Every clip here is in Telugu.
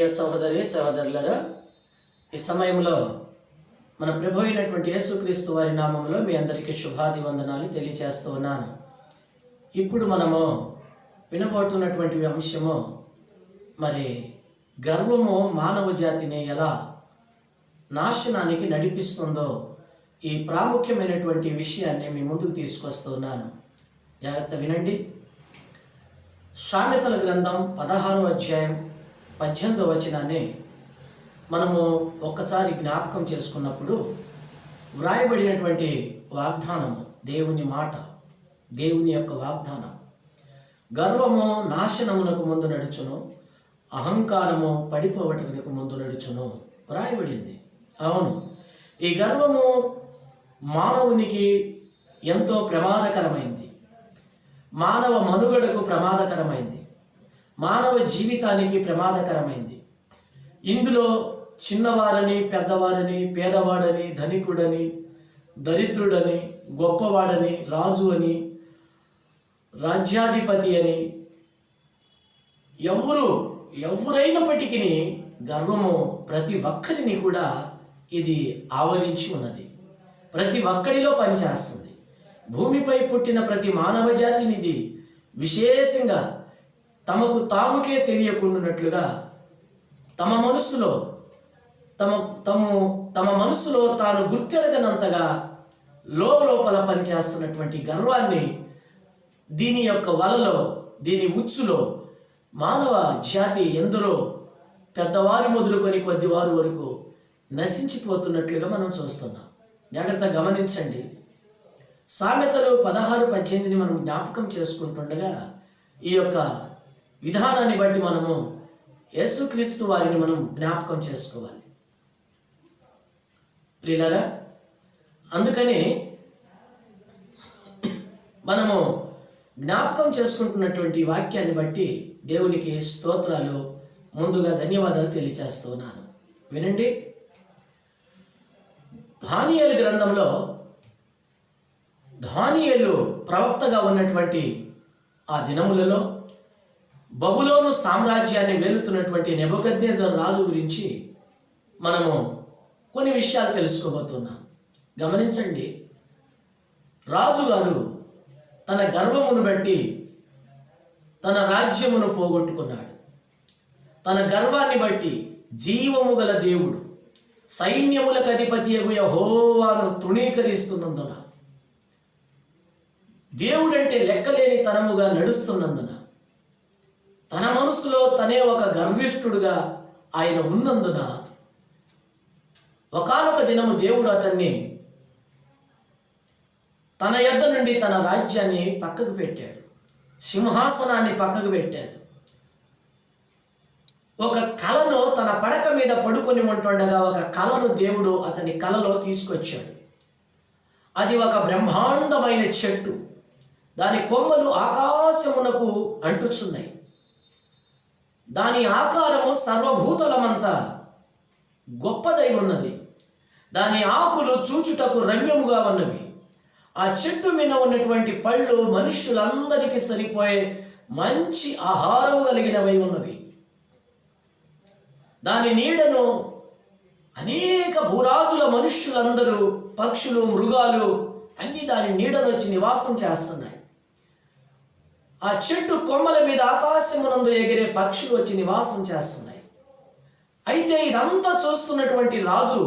ప్రియ సహోదరి సహోదరులరా ఈ సమయంలో మన ప్రభు అయినటువంటి యేసుక్రీస్తు వారి నామంలో మీ అందరికీ శుభాది వందనాలు తెలియజేస్తూ ఉన్నాను. ఇప్పుడు మనము వినబోతున్నటువంటి అంశము మరి గర్వము మానవ జాతిని ఎలా నాశనానికి నడిపిస్తుందో ఈ ప్రాముఖ్యమైనటువంటి విషయాన్ని మీ ముందుకు తీసుకొస్తున్నాను జాగ్రత్త వినండి. సామెతల గ్రంథం పదహారో అధ్యాయం పద్దెనిమిదో వచనాన్ని మనము ఒక్కసారి జ్ఞాపకం చేసుకున్నప్పుడు వ్రాయబడినటువంటి వాగ్దానము దేవుని మాట దేవుని యొక్క వాగ్దానం. గర్వము నాశనమునకు ముందు నడుచును అహంకారము పడిపోవటమునకు ముందు నడుచును. వ్రాయబడింది. అవును. ఈ గర్వము మానవునికి ఎంతో ప్రమాదకరమైంది. మానవ మనుగడకు ప్రమాదకరమైంది. మానవ జీవితానికి ప్రమాదకరమైంది. ఇందులో చిన్నవారని పెద్దవారని పేదవాడని ధనికుడని దరిద్రుడని గొప్పవాడని రాజు అని రాజ్యాధిపతి అని ఎవరు ఎవరైనప్పటికీ గర్వము ప్రతి ఒక్కరిని కూడా ఇది ఆవరించి ఉన్నది. ప్రతి ఒక్కడిలో పనిచేస్తుంది. భూమిపై పుట్టిన ప్రతి మానవ జాతినిది విశేషంగా తమకు తాముకే తెలియకుండానట్లుగా తమ మనస్సులో తమ తము తమ మనస్సులో తాను గుర్తెరగనంతగా లోపల పనిచేస్తున్నటువంటి గర్వాన్ని దీని యొక్క వలలో దీని ఉచ్చులో మానవ జాతి ఎందరో పెద్దవారు మొదలుకొని కొద్దివారు వరకు నశించిపోతున్నట్లుగా మనం చూస్తున్నాం. జాగ్రత్త గమనించండి. సామెతలు పదహారు పద్దెనిమిదిని మనం జ్ఞాపకం చేసుకుంటుండగా ఈ యొక్క విధానాన్ని బట్టి మనము యేసుక్రీస్తు వారిని మనం జ్ఞాపకం చేసుకోవాలి. ప్రియులరా అందుకని మనము జ్ఞాపకం చేసుకుంటున్నటువంటి వాక్యాన్ని బట్టి దేవునికి స్తోత్రాలు ముందుగా ధన్యవాదాలు తెలియజేస్తున్నాను వినండి. ధానియలు గ్రంథంలో ధానియలు ప్రవక్తగా ఉన్నటువంటి ఆ దినములలో బబులోను సామ్రాజ్యాన్ని వెలుతున్నటువంటి నెబుకద్నేజర్ రాజు గురించి మనము కొన్ని విషయాలు తెలుసుకోబోతున్నాం. గమనించండి. రాజుగారు తన గర్వమును బట్టి తన రాజ్యమును పోగొట్టుకున్నాడు. తన గర్వాన్ని బట్టి జీవము గల దేవుడు సైన్యములకు అధిపతి యహోవాను తృణీకరిస్తున్నందున దేవుడంటే లెక్కలేని తనముగా నడుస్తున్నందున తన మనసులో తనే ఒక గర్విష్ఠుడుగా ఆయన ఉన్నందున ఒకానొక దినము దేవుడు అతన్ని తన యొద్ద నుండి తన రాజ్యాన్ని పక్కకు పెట్టాడు. సింహాసనాన్ని పక్కకు పెట్టాడు. ఒక కళను తన పడక మీద పడుకొని ఉంటుండగా ఒక కళను దేవుడు అతని కలలో తీసుకొచ్చాడు. అది ఒక బ్రహ్మాండమైన చెట్టు. దాని కొమ్మలు ఆకాశమునకు అంటుచున్నాయి. దాని ఆకారము సర్వభూతలమంతా గొప్పదై ఉన్నది. దాని ఆకులు చూచుటకు రమ్యముగా ఉన్నవి. ఆ చెట్టు మీద ఉన్నటువంటి పళ్ళు మనుష్యులందరికీ సరిపోయే మంచి ఆహారం కలిగినవై ఉన్నవి. దాని నీడను అనేక భూరాజుల మనుష్యులందరూ పక్షులు మృగాలు అన్ని దాని నీడను వచ్చి నివాసం చేస్తున్నాయి. ఆ చెట్టు కొమ్మల మీద ఆకాశమునందు ఎగిరే పక్షులు వచ్చి నివాసం చేస్తున్నాయి. అయితే ఇదంతా చూస్తున్నటువంటి రాజు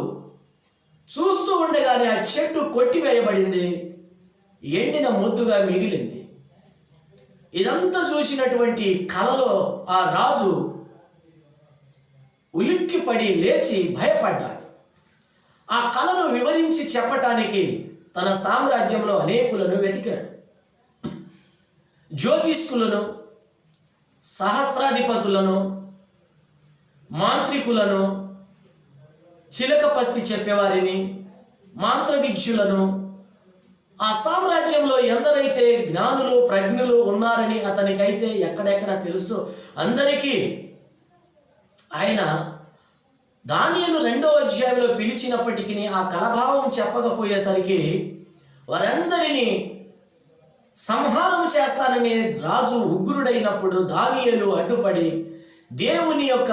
చూస్తూ ఉండగానే ఆ చెట్టు కొట్టివేయబడింది ఎండిన ముద్దుగా మిగిలింది. ఇదంతా చూసినటువంటి కలలో ఆ రాజు ఉలిక్కిపడి లేచి భయపడ్డాడు. ఆ కళను వివరించి చెప్పటానికి తన సామ్రాజ్యంలో అనేకులను వెతికాడు. జ్యోతిష్కులను సహస్రాధిపతులను మాంత్రికులను చిలకపస్తి చెప్పేవారిని మాంత్రవిద్యులను ఆ సామ్రాజ్యంలో ఎందరైతే జ్ఞానులు ప్రజ్ఞులు ఉన్నారని అతనికైతే ఎక్కడెక్కడ తెలుసు అందరికీ ఆయన దానియలు రెండో అధ్యాయంలో పిలిచినప్పటికీ ఆ కలభావం చెప్పకపోయేసరికి వారందరినీ సంహారం చేస్తానని రాజు ఉగ్రుడైనప్పుడు దానియలు అడ్డుపడి దేవుని యొక్క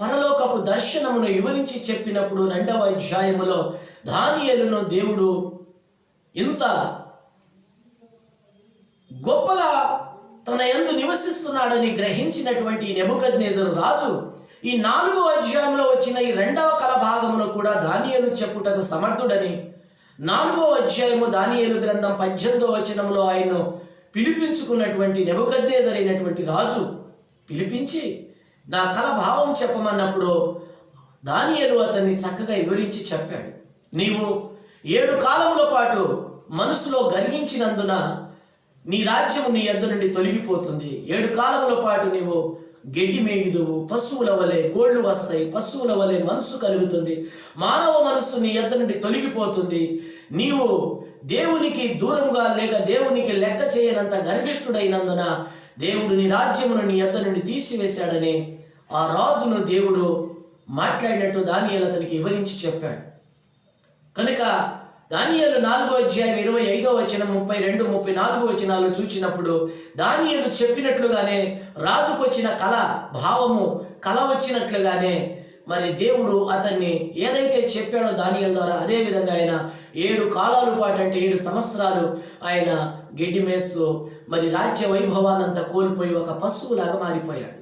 పరలోకపు దర్శనమును వివరించి చెప్పినప్పుడు రెండవ అధ్యాయములో దానియలను దేవుడు ఇంత గొప్పగా తన ఎందు నివసిస్తున్నాడని గ్రహించినటువంటి నెబుకద్నేజరు రాజు ఈ నాలుగో అధ్యాయంలో వచ్చిన ఈ రెండవ కల భాగమును కూడా దానియలు చెప్పుటకు సమర్థుడని నాలుగో అధ్యాయము దానియేలు గ్రంథం పద్దెనిమిదో వచనంలో ఆయన్ను పిలిపించుకున్నటువంటి నెబుకద్నేజర్ జరిగినటువంటి రాజు పిలిపించి నా కల భావం చెప్పమన్నప్పుడు దానియేలు అతన్ని చక్కగా వివరించి చెప్పాడు. నీవు ఏడు కాలముల పాటు మనసులో గర్వించినందున నీ రాజ్యము నీ ఎద్దు నుండి తొలగిపోతుంది. ఏడు కాలముల పాటు నీవు గడ్డి మేగిదువు పశువుల వలె గోళ్ళు వస్తాయి పశువుల వలె మనస్సు కలుగుతుంది. మానవ మనస్సు నీ ఎద్ద నుండి తొలగిపోతుంది. నీవు దేవునికి దూరంగా లేక దేవునికి లెక్క చేయనంత గర్విష్ఠుడైనందున దేవుడు నీ రాజ్యమును నీ ఎద్ద నుండి తీసివేశాడని ఆ రాజును దేవుడు మాట్లాడినట్టు దానియేలు అతనికి వివరించి చెప్పాడు. కనుక దానియలు నాలుగో అధ్యాయం ఇరవై ఐదో వచనం ముప్పై రెండు ముప్పై నాలుగు వచనాలు చూచినప్పుడు దానియలు చెప్పినట్లుగానే రాజుకు వచ్చిన కళ భావము కళ వచ్చినట్లుగానే మరి దేవుడు అతన్ని ఏదైతే చెప్పాడో దానియల ద్వారా అదే విధంగా ఆయన ఏడు కాలాలు పాటు అంటే ఏడు సంవత్సరాలు ఆయన గడ్డి మేస్తూ మరి రాజ్య వైభవాన్నంతా కోల్పోయి ఒక పశువులాగా మారిపోయాడు.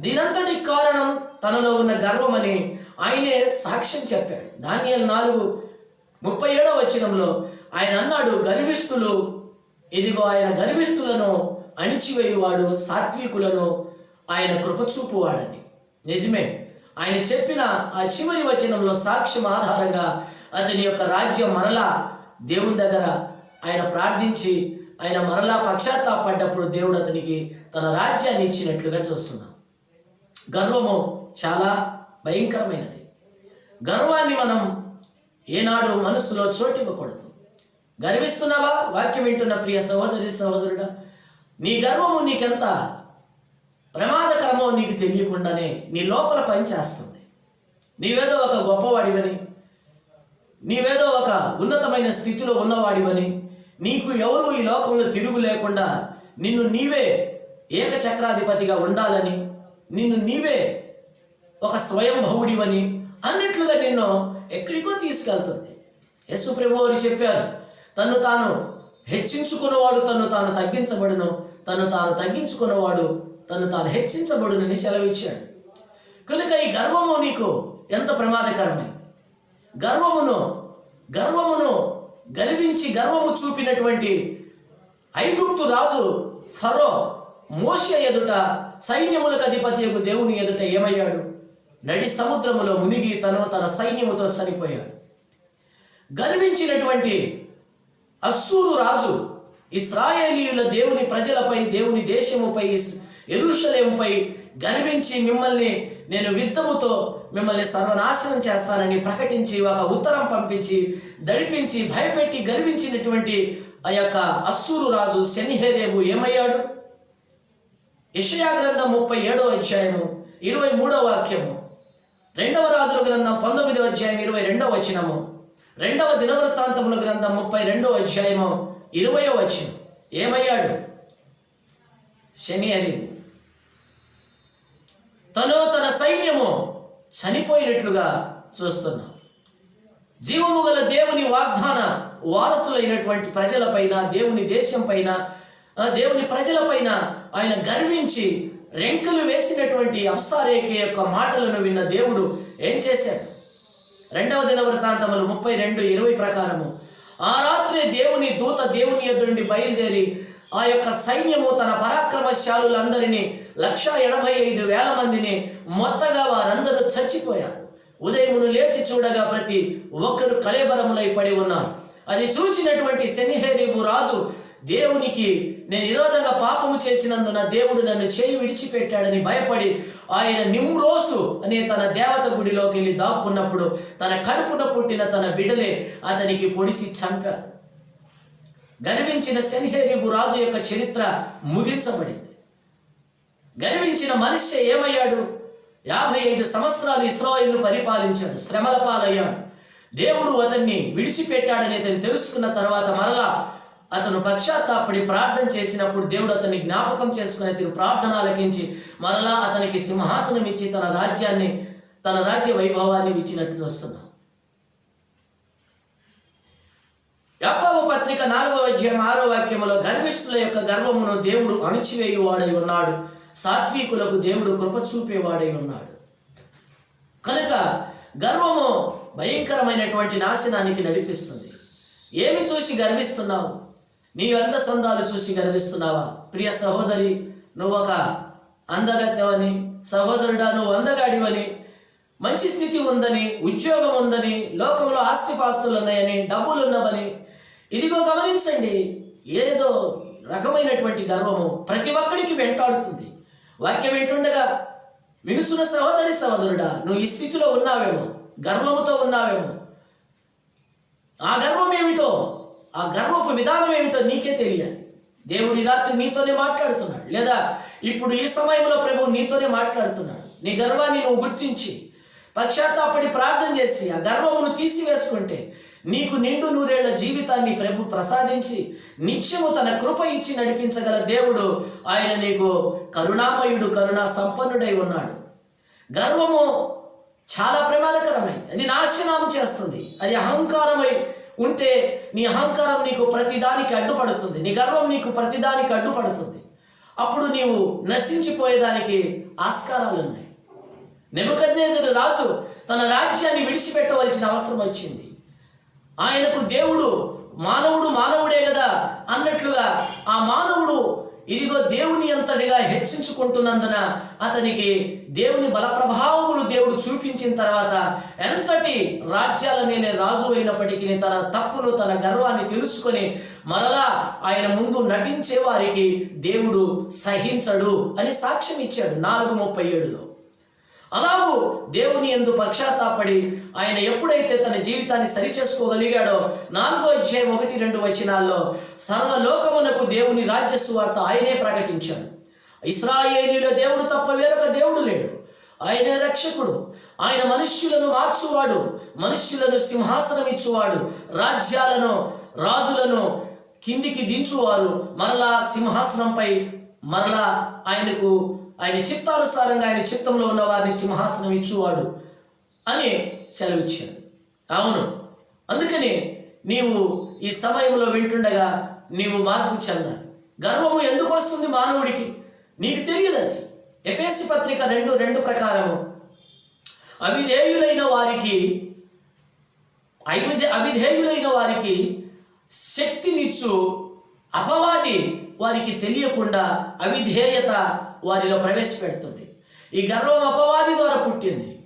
దీనంతటి కారణం తనలో ఉన్న గర్వమని ఆయనే సాక్ష్యం చెప్పాడు. దానియేలు నాలుగు ముప్పై ఏడవ వచనంలో ఆయన అన్నాడు గర్విష్ఠులు ఇదిగో ఆయన గర్విష్ఠులను అణిచివేయువాడు సాత్వికులను ఆయన కృపచూపువాడని. నిజమే ఆయన చెప్పిన ఆ చివరి వచనంలో సాక్ష్యం ఆధారంగా అతని యొక్క రాజ్యం మరలా దేవుని దగ్గర ఆయన ప్రార్థించి ఆయన మరలా పశ్చాత్తాపడ్డప్పుడు దేవుడు అతనికి తన రాజ్యాన్ని ఇచ్చినట్లుగా చూస్తున్నాం. గర్వము చాలా భయంకరమైనది. గర్వాన్ని మనం ఏనాడు మనసులో చోటివ్వకూడదు. గర్విస్తున్నావా? వాక్యం వింటున్న ప్రియ సహోదరి సహోదరుడా నీ గర్వము నీకెంత ప్రమాదకరమో నీకు తెలియకుండానే నీ లోపల పనిచేస్తుంది. నీవేదో ఒక గొప్పవాడివని నీవేదో ఒక ఉన్నతమైన స్థితిలో ఉన్నవాడివని నీకు ఎవరు ఈ లోకంలో తిరుగు లేకుండా నిన్ను నీవే ఏకచక్రాధిపతిగా ఉండాలని నిన్ను నీవే ఒక స్వయంభవుడివని అన్నిట్లుగా నిన్ను ఎక్కడికో తీసుకెళ్తుంది. యేసు ప్రభు వారు చెప్పారు తను తాను హెచ్చించుకున్నవాడు తను తాను తగ్గించబడును తను తాను తగ్గించుకున్నవాడు తను తాను హెచ్చించబడునని సెలవిచ్చాడు కనుక ఈ గర్వము నీకు ఎంత ప్రమాదకరమైంది? గర్వమును గర్వమును గర్వించి గర్వము చూపినటువంటి ఐగుప్తు రాజు ఫరో మోష ఎదుట సైన్యములకు అధిపతి యొక్క దేవుని ఎదుట ఏమయ్యాడు? నడి సముద్రములో మునిగి తను తన సైన్యముతో చనిపోయాడు. గర్వించినటువంటి అస్సూరు రాజు ఇస్రాయేలీయుల దేవుని ప్రజలపై దేవుని దేశముపై ఎరుషలేముపై గర్వించి మిమ్మల్ని నేను యుద్ధముతో మిమ్మల్ని సర్వనాశనం చేస్తానని ప్రకటించి ఒక ఉత్తరం పంపించి దడిపించి భయపెట్టి గర్వించినటువంటి ఆ యొక్క అస్సూరు రాజు శనిహేరేబు ఏమయ్యాడు? యషయా గ్రంథం ముప్పై ఏడవ అధ్యాయము ఇరవై మూడవ వాక్యము. రెండవ రాజుల గ్రంథం పంతొమ్మిదవ అధ్యాయం ఇరవై రెండవ వచనము. రెండవ దినవృత్తాంతముల గ్రంథం ముప్పై రెండవ అధ్యాయము ఇరవయో వచనం. ఏమయ్యాడు? శని అని తను తన సైన్యము చనిపోయినట్లుగా చూస్తున్నాం జీవము గల దేవుని వాగ్దాన వారసులైనటువంటి ప్రజలపైన దేవుని దేశం పైన దేవుని ప్రజలపైన ఆయన గర్వించి రెంకలు వేసినటువంటి అప్సారేఖ యొక్క మాటలను విన్న దేవుడు ఏం చేశాడు? రెండవ దిన వృత్తాంతములు ముప్పై రెండు ఇరవై ప్రకారము. ఆ రాత్రి దేవుని దూత దేవుని ఎదురుండి బయలుదేరి ఆ యొక్క సైన్యము తన పరాక్రమశాలులందరినీ లక్ష ఎనభై ఐదు వేల మందిని మొత్తగా వారందరూ చచ్చిపోయారు. ఉదయమును లేచి చూడగా ప్రతి ఒక్కరు కళేబరములై పడి ఉన్నారు. అది చూచినటువంటి శనిహేరేబు రాజు దేవునికి నేను విరోధంగా పాపము చేసినందున దేవుడు నన్ను చేయి విడిచిపెట్టాడని భయపడి ఆయన నిమ్రోసు అనే తన దేవత గుడిలోకి వెళ్ళి దాక్కున్నప్పుడు తన కడుపున పుట్టిన తన బిడలే అతనికి పొడిసి చంపారు. గర్వించిన సెన్హేరిబు రాజు యొక్క చరిత్ర ముగించబడింది. గర్వించిన మనిషి ఏమయ్యాడు? యాభై ఐదు సంవత్సరాలు ఇస్రాయిల్ను పరిపాలించాడు శ్రమల పాలయ్యాడు. దేవుడు అతన్ని విడిచిపెట్టాడని అతను తెలుసుకున్న తర్వాత మరలా అతను పశ్చాత్తాపడి ప్రార్థన చేసినప్పుడు దేవుడు అతన్ని జ్ఞాపకం చేసుకుని అతని ప్రార్థన ఆలకించి మరలా అతనికి సింహాసనం ఇచ్చి తన రాజ్యాన్ని తన రాజ్య వైభవాన్ని ఇచ్చినట్లు వస్తున్నాం యాకోబు పత్రిక నాలుగవ అధ్యాయం ఆరో వాక్యములో గర్విష్ఠుల యొక్క గర్వమును దేవుడు అణిచివేయువాడై ఉన్నాడు. సాత్వికులకు దేవుడు కృప చూపేవాడై ఉన్నాడు. కనుక గర్వము భయంకరమైనటువంటి నాశనానికి నడిపిస్తుంది. ఏమి చూసి గర్విస్తున్నావు? నీ అంద చందాలు చూసి కనిపిస్తున్నావా ప్రియ సహోదరి నువ్వు ఒక అందగత్యవని సహోదరుడా నువ్వు అందగాడివని మంచి స్థితి ఉందని ఉద్యోగం ఉందని లోకంలో ఆస్తిపాస్తులు ఉన్నాయని డబ్బులు ఉన్నవని ఇదిగో గమనించండి ఏదో రకమైనటువంటి గర్వము ప్రతి ఒక్కడికి వెంటాడుతుంది. వాక్యం వింటుండగా వినుచున్న సహోదరి సహోదరుడా నువ్వు ఈ స్థితిలో ఉన్నావేమో గర్వముతో ఉన్నావేమో. ఆ గర్వం ఏమిటో ఆ గర్వపు విధానం ఏమిటో నీకే తెలియాలి. దేవుడి రాత్రి నీతోనే మాట్లాడుతున్నాడు. లేదా ఇప్పుడు ఈ సమయంలో ప్రభు నీతోనే మాట్లాడుతున్నాడు. నీ గర్వాన్ని నువ్వు గుర్తించి పశ్చాత్తాపడి ప్రార్థన చేసి ఆ గర్వమును తీసివేసుకుంటే నీకు నిండు నూరేళ్ళ జీవితాన్ని ప్రభు ప్రసాదించి నిత్యము తన కృప ఇచ్చి నడిపించగల దేవుడు ఆయన నీకు కరుణామయుడు కరుణా సంపన్నుడై ఉన్నాడు. గర్వము చాలా ప్రమాదకరమైంది. అది నాశనం చేస్తుంది. అది అహంకారమై ఉంటే నీ అహంకారం నీకు ప్రతిదానికి అడ్డుపడుతుంది. నీ గర్వం నీకు ప్రతిదానికి అడ్డుపడుతుంది. అప్పుడు నీవు నశించిపోయేదానికి ఆస్కారాలు ఉన్నాయి. నెబుకద్నేజరు రాజు తన రాజ్యాన్ని విడిచిపెట్టవలసిన అవసరం వచ్చింది. ఆయనకు దేవుడు మానవుడు మానవుడే కదా అన్నట్లుగా ఆ మానవుడు ఇదిగో దేవుని అంతటిగా హెచ్చించుకుంటున్నందున అతనికి దేవుని బలప్రభావం చూపించిన తర్వాత ఎంతటి రాజ్యాల రాజు అయినప్పటికీ తన తప్పును తన గర్వాన్ని తెలుసుకొని మరలా ఆయన ముందు నటించే వారికి దేవుడు సహించడు అని సాక్ష్యం ఇచ్చాడు నాలుగు ముప్పై ఏడులో. అలాగూ దేవుని ఎందు పక్షాత్తాపడి ఆయన ఎప్పుడైతే తన జీవితాన్ని సరిచేసుకోగలిగాడో నాలుగో అధ్యాయం ఒకటి రెండు వచనాల్లో సర్వలోకమునకు దేవుని రాజ్య సువార్త ఆయనే ప్రకటించాడు. ఇస్రాయేలీల దేవుడు తప్ప వేరొక దేవుడు లేడు. ఆయనే రక్షకుడు ఆయన మనుష్యులను మార్చువాడు మనుష్యులను సింహాసనం ఇచ్చువాడు రాజ్యాలను రాజులను కిందికి దించువారు మరలా సింహాసనంపై మరలా ఆయనకు ఆయన చిత్తానుసారంగా ఆయన చిత్తంలో ఉన్న వారిని సింహాసనం ఇచ్చువాడు అని సెలవిచ్చాడు అవును. అందుకని నీవు ఈ సమయంలో వింటుండగా నీవు మార్పు చెందాలి. గర్వము ఎందుకు వస్తుంది మానవుడికి? నీకు తెలియదు అది. ఎపేసి పత్రిక రెండు రెండు ప్రకారము. అవిధేయులైన వారికి అవిధే అవిధేయులైన వారికి శక్తినిచ్చు అపవాది వారికి తెలియకుండా అవిధేయత వారిలో ప్రవేశపెడుతుంది. ఈ గర్వం అపవాది ద్వారా పుట్టింది.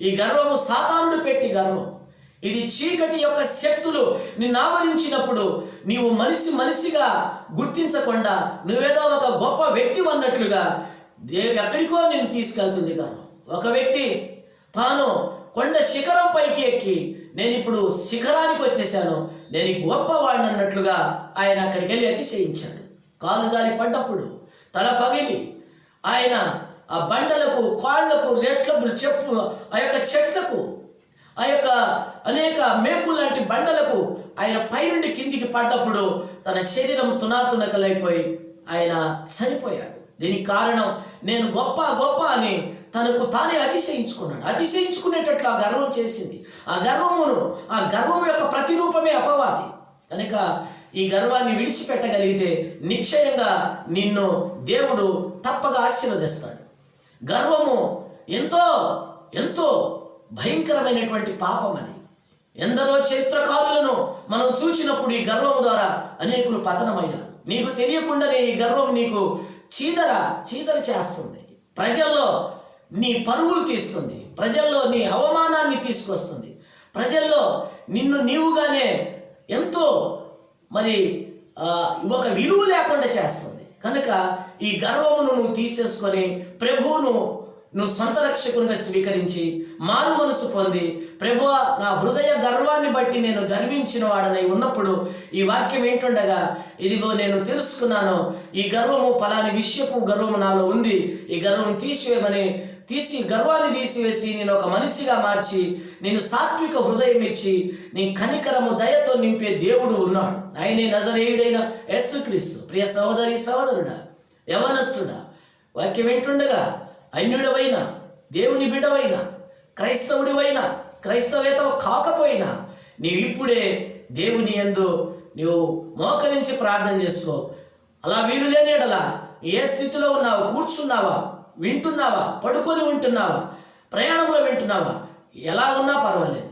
ఈ గర్వము సాతానుడు పెట్టి గర్వం. ఇది చీకటి యొక్క శక్తులు నిన్ను ఆవరించినప్పుడు నీవు మనిషి మనిషిగా గుర్తించకుండా నువ్వేదో ఒక గొప్ప వ్యక్తి అన్నట్లుగా దేవుడు ఎక్కడికో నిన్ను తీసుకెళ్తుంది గర్వం ఒక వ్యక్తి తాను కొండ శిఖరం పైకి ఎక్కి నేను ఇప్పుడు శిఖరానికి వచ్చేసాను. నేను గొప్పవాడిని అన్నట్లుగా ఆయన అక్కడికి వెళ్ళి అతిశయించాడు. కాలు జారి పడ్డప్పుడు తల పగిలి ఆయన ఆ బండలకు కాళ్ళకు రెట్ల చెప్పు ఆ యొక్క చెట్లకు ఆ యొక్క అనేక మేకు లాంటి బండలకు ఆయన పైనుండి కిందికి పడ్డప్పుడు తన శరీరం తునాతునకలైపోయి ఆయన చనిపోయాడు. దీనికి కారణం నేను గొప్ప గొప్ప అని తనకు తానే అతిశయించుకున్నాడు. అతిశయించుకునేటట్లు ఆ గర్వం చేసింది. ఆ గర్వమును ఆ గర్వం యొక్క ప్రతిరూపమే అపవాది. కనుక ఈ గర్వాన్ని విడిచిపెట్టగలిగితే నిశ్చయంగా నిన్ను దేవుడు తప్పగా ఆశీర్వదిస్తాడు. గర్వము ఎంతో ఎంతో భయంకరమైనటువంటి పాపం అది. ఎందరో చరిత్రకారులను మనం చూచినప్పుడు ఈ గర్వం ద్వారా అనేకులు పతనమయ్యారు. నీకు తెలియకుండానే ఈ గర్వం నీకు చీదర చీదర చేస్తుంది. ప్రజల్లో నీ పరుగులు తీస్తుంది. ప్రజల్లో నీ అవమానాన్ని తీసుకొస్తుంది. ప్రజల్లో నిన్ను నీవుగానే ఎంతో మరి ఒక విలువ లేకుండా చేస్తుంది. కనుక ఈ గర్వమును నువ్వు తీసేసుకొని ప్రభువును నువ్వు సొంత రక్షకునిగా స్వీకరించి మారు మనసు పొంది ప్రభువా నా హృదయ గర్వాన్ని బట్టి నేను గర్వించిన వాడనై ఉన్నప్పుడు ఈ వాక్యం ఏంటుండగా ఇదిగో నేను తెలుసుకున్నాను ఈ గర్వము ఫలాని విషయపు గర్వము నాలో ఉంది ఈ గర్వం తీసివేయమని తీసి గర్వాన్ని తీసివేసి నేను ఒక మనిషిగా మార్చి నేను సాత్విక హృదయం ఇచ్చి నీ కనికరము దయతో నింపే దేవుడు ఉన్నాడు. ఆయనే నజరేయుడైన యేసుక్రీస్తు. ప్రియ సహోదరి సహోదరుడా యవనస్సుడా వాక్యం ఏంటుండగా అన్యుడవైన దేవుని బిడవైన క్రైస్తవుడివైన క్రైస్తవేత కాకపోయినా నీవు ఇప్పుడే దేవుని యందు నీవు మోకరించి ప్రార్థన చేసుకో. అలా వీలు లేనేడలా ఏ స్థితిలో ఉన్నావు కూర్చున్నావా వింటున్నావా పడుకొని ఉంటున్నావా ప్రయాణంలో వింటున్నావా ఎలా ఉన్నా పర్వాలేదు.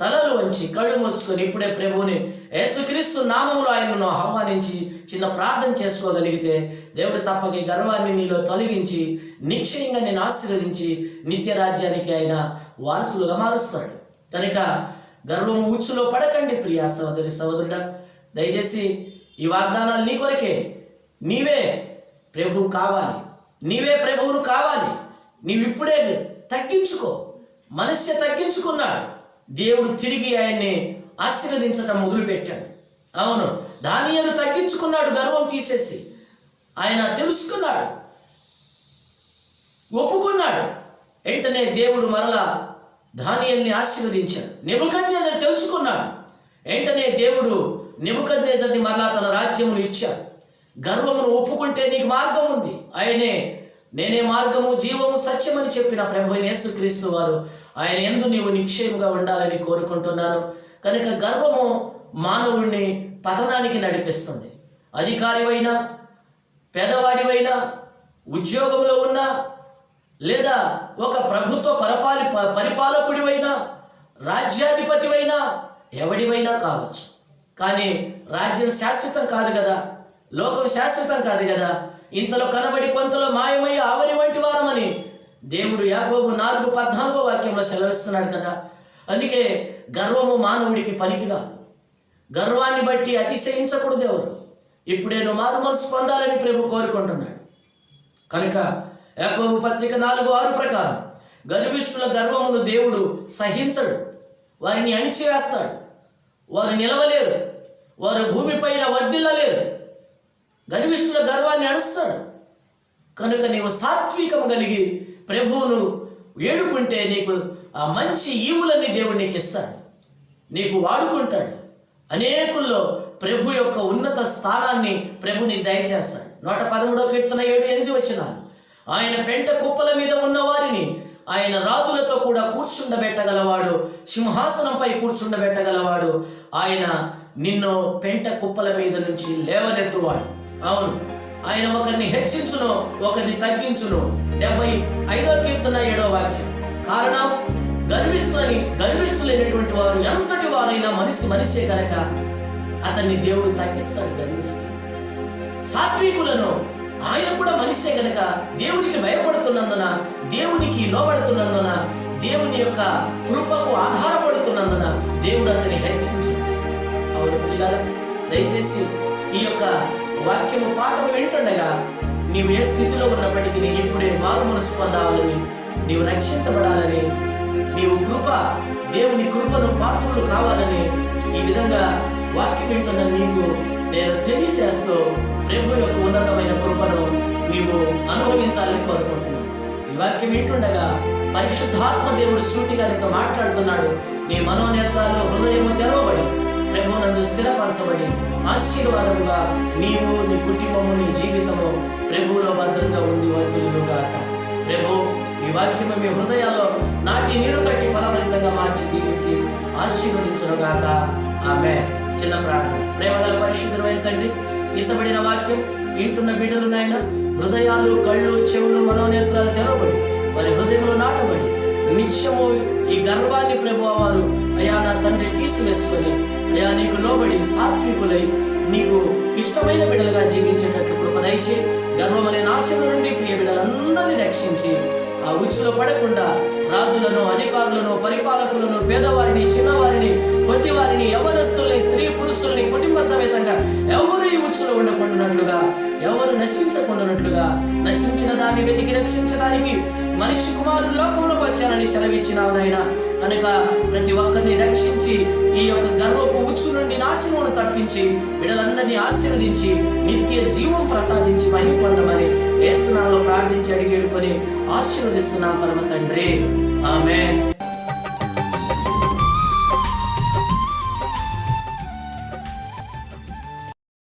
తలలు వంచి కళ్ళు మూసుకొని ఇప్పుడే ప్రభువుని యేసుక్రీస్తు నామంలో ఆయనను ఆహ్వానించి చిన్న ప్రార్థన చేసుకోగలిగితే దేవుడు తప్పక గర్వాన్ని నీలో తొలగించి నిశ్చయంగా నేను ఆశీర్వదించి నిత్య రాజ్యానికి ఆయన వారసులుగా మారుస్తాడు. కనుక గర్వము ఉచ్చులో పడకండి ప్రియా సహోదరి సహోదరుడా. దయచేసి ఈ వాగ్దానాలు నీ కొరకే. నీవే ప్రభువు కావాలి. నీవే ప్రభువును కావాలి. నీవిప్పుడే తగ్గించుకో. మనస్య తగ్గించుకున్నాడు. దేవుడు తిరిగి ఆయన్ని ఆశీర్వదించటం మొదలుపెట్టాడు. అవును దానియను తగ్గించుకున్నాడు గర్వం తీసేసి. ఆయన తెలుసుకున్నాడు ఒప్పుకున్నాడు. వెంటనే దేవుడు మరలా దానియల్ని ఆశీర్వదించాడు. నెబుకద్నేజర్ తెలుసుకున్నాడు. వెంటనే దేవుడు నెబుకద్నేజర్ని మరలా తన రాజ్యమును ఇచ్చాడు. గర్వమును ఒప్పుకుంటే నీకు మార్గం ఉంది. ఆయనే నేనే మార్గము జీవము సత్యమని చెప్పిన ప్రభు యేసుక్రీస్తు వారు ఆయన ఎందు నీవు నిక్షేమంగా ఉండాలని కోరుకుంటున్నాను. కనుక గర్వము మానవుణ్ణి పతనానికి నడిపిస్తుంది. అధికారివైనా పేదవాడివైనా ఉద్యోగంలో ఉన్నా లేదా ఒక ప్రభుత్వ పరపాలి ప- పరిపాలకుడివైనా రాజ్యాధిపతివైనా ఎవడివైనా కావచ్చు. కానీ రాజ్యం శాశ్వతం కాదు కదా. లోకం శాశ్వతం కాదు కదా. ఇంతలో కనబడి కొంతలో మాయమై ఆవరి వంటి వారమని దేవుడు యాగోబు నాలుగు పద్నాలుగో వాక్యంలో సెలవిస్తున్నాడు కదా. అందుకే గర్వము మానవుడికి పనికిరాదు. గర్వాన్ని బట్టి అతిశయించకూడదు ఎవరు. ఇప్పుడేను మారు మనసు పొందాలని ప్రభు కోరుకుంటున్నాడు. కనుక యాకోబు పత్రిక నాలుగు ఆరు ప్రకారం గర్విష్ఠుల గర్వమును దేవుడు సహించడు. వారిని అణిచివేస్తాడు. వారు నిలవలేరు. వారు భూమిపైన వర్ధిల్లలేరు. గర్విష్ఠుల గర్వాన్ని అణుస్తాడు. కనుక నీవు సాత్వికము కలిగి ప్రభువును వేడుకుంటే నీకు ఆ మంచి ఈవులన్నీ దేవుడు నీకు ఇస్తాడు. నీకు వాడుకుంటాడు. అనేకుల్లో ప్రభు యొక్క ఉన్నత స్థానాన్ని ప్రభు నీకు దయచేస్తాడు. నూట పదమూడో కీర్తన ఏడు ఎనిమిది వచ్చినారు ఆయన పెంట కుప్పల మీద ఉన్న వారిని ఆయన రాజులతో కూడా కూర్చుండబెట్టగలవాడు సింహాసనంపై కూర్చుండబెట్టగలవాడు. ఆయన నిన్ను పెంట కుప్పల మీద నుంచి లేవనెత్తువాడు. అవును. ఆయన ఒకరిని హెచ్చించును ఒకరిని తగ్గించును. డెబ్బై ఐదో కీర్తన ఏడో వాక్యం. కారణం గర్విస్తుని గర్విష్ఠులైనటువంటి వారు ఎంతటి వారైనా మనిషి మనిషే కనుక అతన్ని దేవుడు తగ్గిస్తాడు గర్విస్తుడు సాత్వికులను ఆయన కూడా మనిషే కనుక దేవునికి భయపడుతున్నందున దేవునికి లోబడుతున్నందున దేవుని యొక్క కృపకు ఆధారపడుతున్నందున దేవుడు అతని హెచ్చించు అవును పిల్లలు దయచేసి ఈ యొక్క వాక్యము పాఠము వింటుండగా నీవు ఏ స్థితిలో ఉన్నప్పటికీ ఇప్పుడే మారు మనసు పొందాలని నీవు రక్షించబడాలని నీవు కృప దేవుని కృపను పాత్రలు కావాలని ఈ విధంగా వాక్యం వింటున్న నీకు నేను తెలియచేస్తూ ప్రభు యొక్క ఉన్నతమైన కృపను నీవు అనుభవించాలని కోరుకుంటున్నాను. ఈ వాక్యం వింటుండగా పరిశుద్ధాత్మ దేవుడు సూటిగా నీతో మాట్లాడుతున్నాడు. నీ మనోనేత్రాలు హృదయము తెరవబడి ప్రభునందు స్థిరపరచబడి ఆశీర్వాదముగా నీవు నీ కుటుంబము నీ జీవితము ప్రభువులో భద్రంగా ఉంది వర్దులుగాక ప్రభు ఈ వాక్యము మీ హృదయాల్లో నాటి నీరు కట్టి ఫలభరితంగా మార్చి దీవించి ఆశీర్వదించునుగాక. ఆమె చిన్న ప్రార్థన. ప్రేమగల పరిశుద్ధమైన తండ్రి ఇంతబడిన వాక్యం ఇంటున్న బిడ్డలు నాయన హృదయాలు కళ్ళు చెవులు మనోనేత్రాలు తెరవబడి వారి హృదయంలో నాటబడి నిత్యము ఈ గర్వాన్ని ప్రభు వారు అయా నా తండ్రి తీసివేసుకొని అయా నీకు లోబడి సాత్వికులై నీకు ఇష్టమైన బిడ్డలుగా జీవించేటట్లు కృప దయచే గర్వం అనే నాశనం నుండి ప్రియ బిడ్డలందరినీ రక్షించి ఆ ఉచ్చులో పడకుండా రాజులను అధికారులను పరిపాలకులను పేదవారిని చిన్నవారిని కొద్దివారిని యవనస్తుల్ని స్త్రీ పురుషుల్ని కుటుంబ సమేతంగా ఎవరు ఈ ఉచ్చులో ఉండకుండానట్లుగా ఎవరు నశించకుండానట్లుగా నశించిన దాన్ని వెతికి రక్షించడానికి మనిషి కుమారుడు లోకంలోకి వచ్చానని సెలవిచ్చినావు నాయన. కనుక ప్రతి ఒక్కరిని రక్షించి ఈ యొక్క గర్వపు ఉచ్చు నుండి నాశనమును తప్పించి బిడలందరినీ ఆశీర్వదించి నిత్య జీవం ప్రసాదించి మహిమ పొందమని ఏసునామలో ప్రార్థించి అడిగేడుకొని ఆశీర్వదిస్తున్నాం పరమ తండ్రి. ఆమె